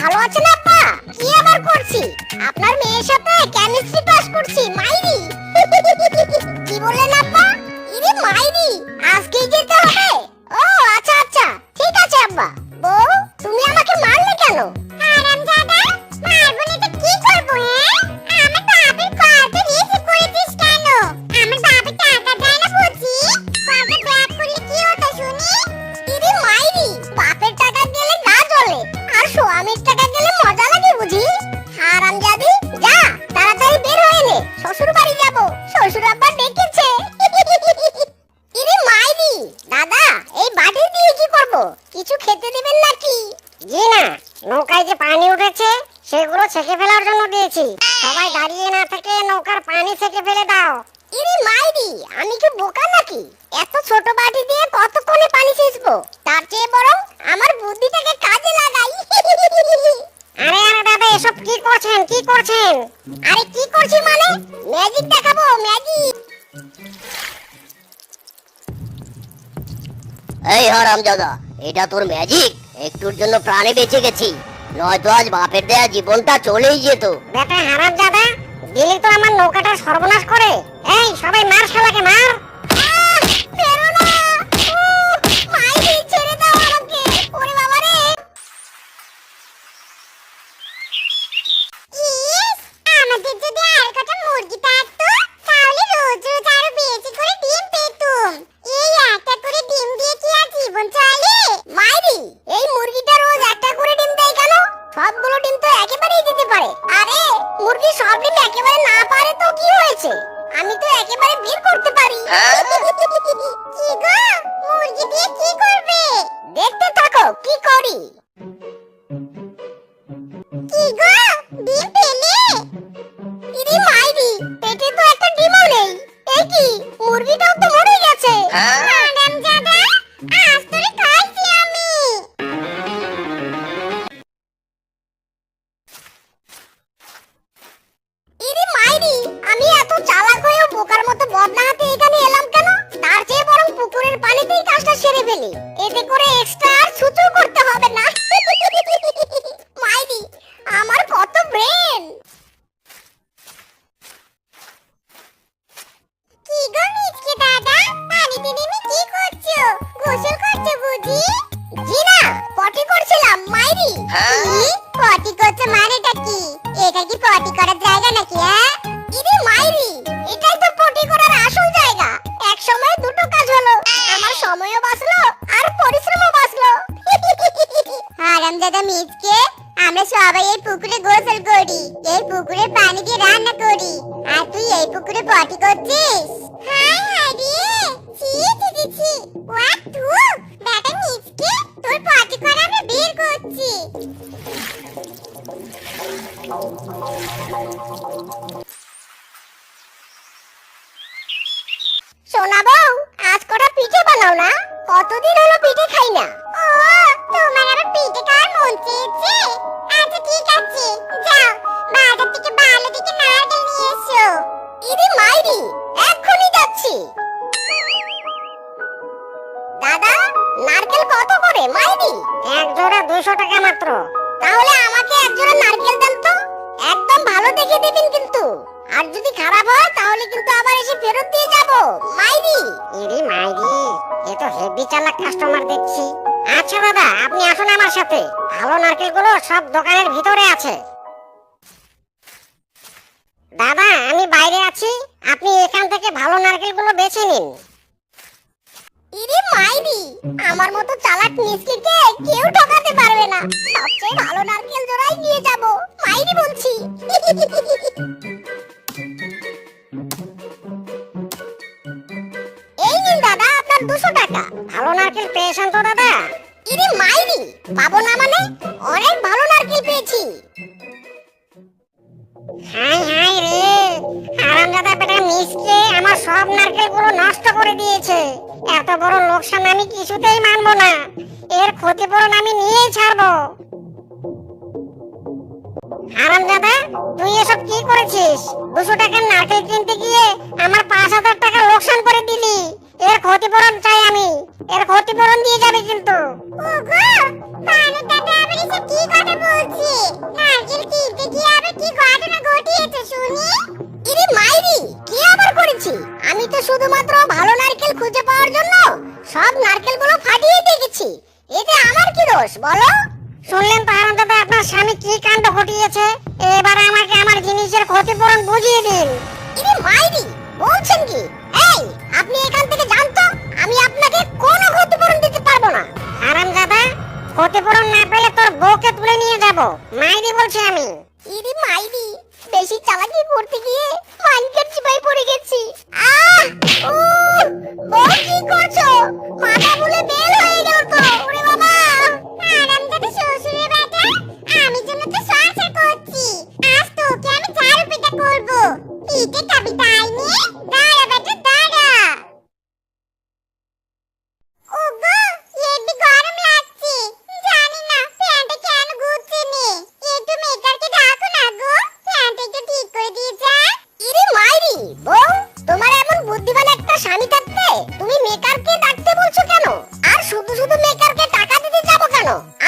ভালো আছেন আপা? কি আবার করছি? আপনার মেয়ের সাথে কেমিস্ট্রি ক্লাস করছি, মাইরি। কি বললেন আপা? ইরে মাইরি, আজকেই যেতে হবে? দিবেন নাকি? জি না নৌকায় যে পানি উঠেছে সেগুলো ছেঁকে ফেলার জন্য দিয়েছি। সবাই দাঁড়িয়ে না থেকে নৌকার পানি ছেঁকে ফেলে দাও। ইরে মাইরি আমি কি বোকা নাকি? এত ছোট বাটি দিয়ে কতক্ষণে পানি ছেঁচবো? তার চেয়ে বরং আমার বুদ্ধিটাকে কাজে লাগাই। আরে আরে দাদা এসব কি করছেন কি করছেন? আরে কি করছি মানে? ম্যাজিক দেখাবো ম্যাজিক এই হারামজাদা, এটা তোর ম্যাজিক একটুর জন্য প্রাণে বেঁচে গেছি। নয়তো আজ বাপের দেয়া জীবনটা চলেই যেত। বেটা হারাম দাদা দিলি তো আমার নৌকাটা সর্বনাশ করে। এই, সবাই কি আর হারামজাদা মিচকে আমরা সবাই এই পুকুরে গোসল করি। এই পুকুরে পানি দিয়ে রান্না করি। আর তুই এই পুকুরে পটি করছিস? হাই হাই তোর পটি বের করছি। সোনা বউ, আজ কটা পিঠে বানাও না? কতদিন হলো পিঠে খাই না? ও, তোমার আবার পিঠে মন চেয়েছে আচ্ছা ঠিক আছে। যাও বাজার থেকে ভালো থেকে নারকেল নিয়ে এসো। ইদি মাইরি এক্ষুনি যাচ্ছি। দাদা নারকেল কত করে মাইরি? এক জোড়া দুইশো টাকা মাত্র। তাহলে আমাকে এক জোড়া নারকেল দেন তো। একদম ভালো দেখে দেবেন কিন্তু। আর যদি খারাপ হয় তাহলে কিন্তু আবার এসে ফেরত দিয়ে যাব। মাইরি। ইরি মাইরি এ তো হেভি চালাক কাস্টমার দেখছি। আচ্ছা দাদা আপনি আসুন আমার সাথে। ভালো নারকেলগুলো সব দোকানের ভিতরে আছে। দাদা আমি বাইরে আছি। আপনি এখান থেকে ভালো নারকেলগুলো বেছে নিন। ইরে মাইরি, আমার মতো চালাক মিস্ত্রিকে কেউ ঠকাতে পারবে না। সবচেয়ে ভালো নারকেল জোড়াই নিয়ে যাব। মাইরি বলছি। ব্যাপারটা মিসকে আমার সব নারকেলগুলো নষ্ট করে দিয়েছে। এত বড় লোকসান আমি কিছুতেই মানবো না। এর ক্ষতিপূরণ আমি নিয়েই ছাড়বো। হারামজাদা তুই এসব কি করেছিস? দুশো টাকার নারকেল কিনতে গিয়ে আমার পাঁচ হাজার টাকা লোকসান করে দিলি। এর ক্ষতিপূরণ চাই আমি। এর ক্ষতিপূরণ দিয়ে যাবে কিন্তু। মাইরি! বাড়িতে শুধুমাত্র ভালো নারকেল খুঁজে পাওয়ার জন্য সব নারকেলগুলো ফাটিয়ে দেখেছি এতে আমার কি দোষ বলো? শুনলেন তাহারাম দাদা আপনার স্বামী কি কাণ্ড ঘটিয়েছে? এবার আমাকে আমার জিনিসের ক্ষতিপূরণ বুঝিয়ে দিন। ইনি মাইরি বলছেন কি? এই আপনি এখান থেকে যান তো আমি আপনাকে কোনো ক্ষতিপূরণ দিতে পারব না। হারাম দাদা ক্ষতিপূরণ না পেলে তোর বউকে তুলে নিয়ে যাব। মাইরি বলছি আমি। ইরি মাইরি বেশি চালাকি করতে গিয়ে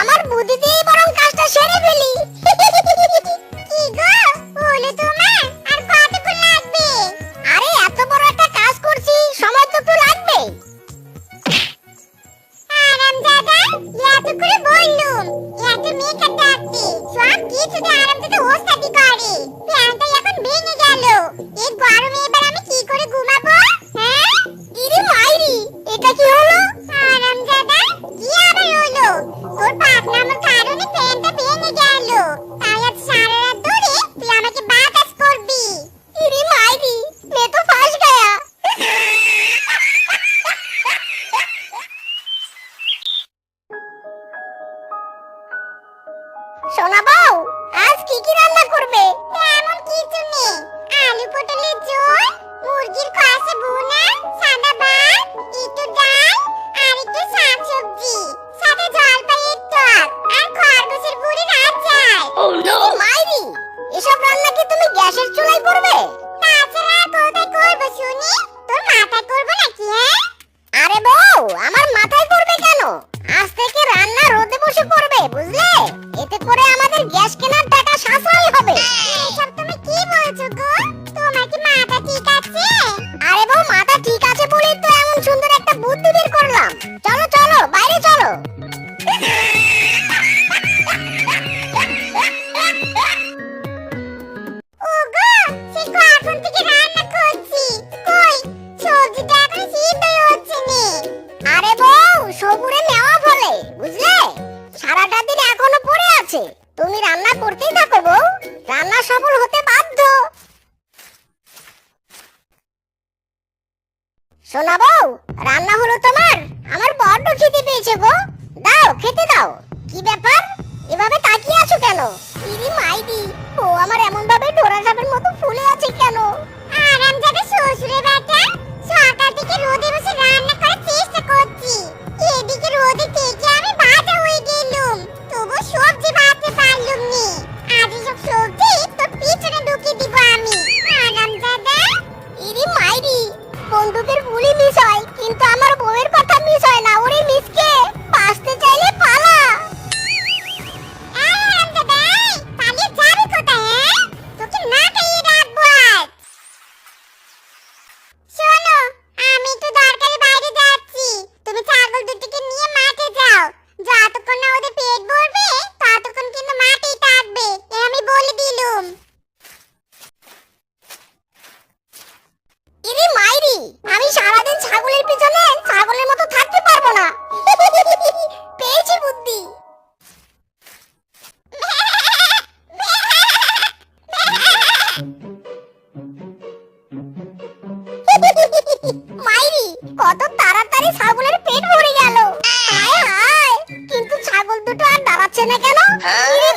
আমার বুদ্ধি দিয়ে বরং কাজটা সেরে ফেলি। করে আমাদের গ্যাস রান্না হলো তোমার? আমার বড্ড খেতে পেয়েছে গো। দাও, খেতে দাও। কি ব্যাপার? এভাবে তাকিয়ে আছো কেন? ইরি মাইদি ও আমার এমন ভাবে ডোরা সাপের মতো ফুলে আছে কেন? আরাম যাবে শ্বশুরে বেটা সকাল থেকে রোদে বসে রান্না করে চেষ্টা করছি। এদিকে রোদে থেকে আমি বাজা হয়ে গেছি আমি সারাদিন ছাগলের পিছনে ছাগলের মতো থাকতে পারব না। পেয়েছি বুদ্ধি। কত তাড়াতাড়ি ছাগলের ভরে গেল। কিন্তু ছাগল দুটো আর দাঁড়াচ্ছে না কেন? হ্যাঁ।